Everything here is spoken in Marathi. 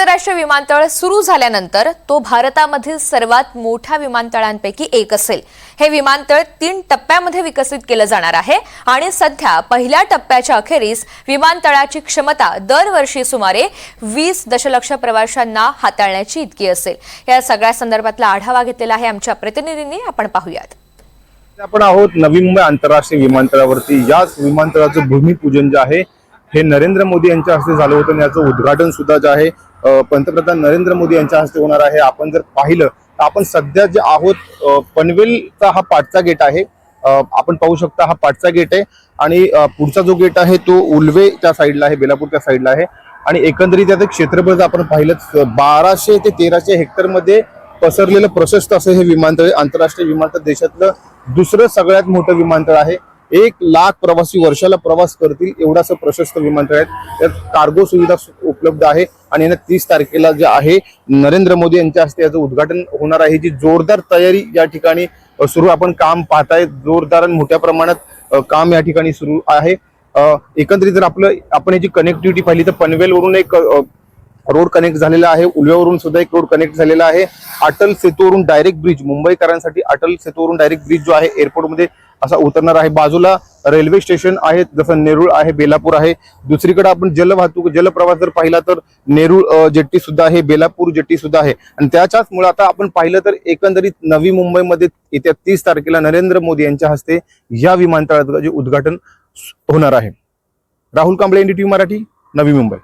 आंतरराष्ट्रीय विमानतळ सुरू झाल्यानंतर तो भारतामधील सर्वात मोठ्या विमानतळांपैकी एक असेल. हे विमानतळ तीन टप्प्यामध्ये विकसित केलं जाणार आहे आणि सध्या पहिल्या टप्प्याच्या अखेरीस विमानतळाची क्षमता दरवर्षी सुमारे वीस दशलक्ष प्रवाशांना हाताळण्याची इतकी असेल. या सगळ्या संदर्भातला आढावा घेतलेला आहे आमच्या प्रतिनिधींनी. आपण पाहूयात. आपण आहोत नवी मुंबई आंतरराष्ट्रीय विमानतळावरती. याच विमानतळाचं भूमिपूजन जे आहे हे नरेंद्र मोदी यांच्या हस्ते झालं होतं आणि याचं उद्घाटन सुद्धा जे आहे पंतप्रधान नरेंद्र मोदी यांच्या हस्ते होणार आहे. आपण जर पाहिलं तर आपण सध्या जे आहोत पनवेलचा हा पाठचा गेट आहे. आपण पाहू शकता हा पाठचा गेट आहे आणि पुढचा जो गेट आहे तो उलवेच्या साईडला आहे बेलापूरच्या साईडला आहे. आणि एकंदरीत याचं क्षेत्रफळ जर आपण पाहिलं बाराशे ते तेराशे हेक्टरमध्ये पसरलेलं प्रशस्त असं हे विमानतळ आहे. आंतरराष्ट्रीय विमानतळ देशातलं दुसरं सगळ्यात मोठं विमानतळ आहे. एक लाख प्रवासी वर्षाला प्रवास करतील एवढं असं प्रशस्त विमानतळ आहे. त्यात कार्गो सुविधा सु- उपलब्ध आहे. आणि यानं तीस तारखेला जे आहे नरेंद्र मोदी यांच्या हस्ते याचं उद्घाटन होणार आहे. जी जोरदार तयारी या ठिकाणी सुरू आपण काम पाहताय. जोरदार आणि मोठ्या प्रमाणात काम या ठिकाणी सुरू आहे. एकंदरीत जर आपलं आपण याची कनेक्टिव्हिटी पाहिली तर पनवेलवरून एक रोड कनेक्ट झालेला आहे. उलव्यावरून सुद्धा एक रोड कनेक्ट झालेला आहे. अटल सेतूवरून डायरेक्ट ब्रिज मुंबईकरांसाठी अटल सेतूवरून डायरेक्ट ब्रिज जो आहे एअरपोर्टमध्ये असा उतरणार आहे. बाजूला रेल्वे स्टेशन आहेत जसं नेरूळ आहे बेलापूर आहे. दुसरीकडे आपण जलवाहतूक जलप्रवास जर पाहिला तर नेरूळ जेट्टी सुद्धा आहे बेलापूर जेट्टी सुद्धा आहे. आणि त्याच्याच मुळे आता आपण पाहिलं तर एकंदरीत नवी मुंबईमध्ये येत्या तीस तारखेला नरेंद्र मोदी यांच्या हस्ते या विमानतळाचं जे उद्घाटन होणार आहे. राहुल कांबळे एनडीटीव्ही मराठी नवी मुंबई.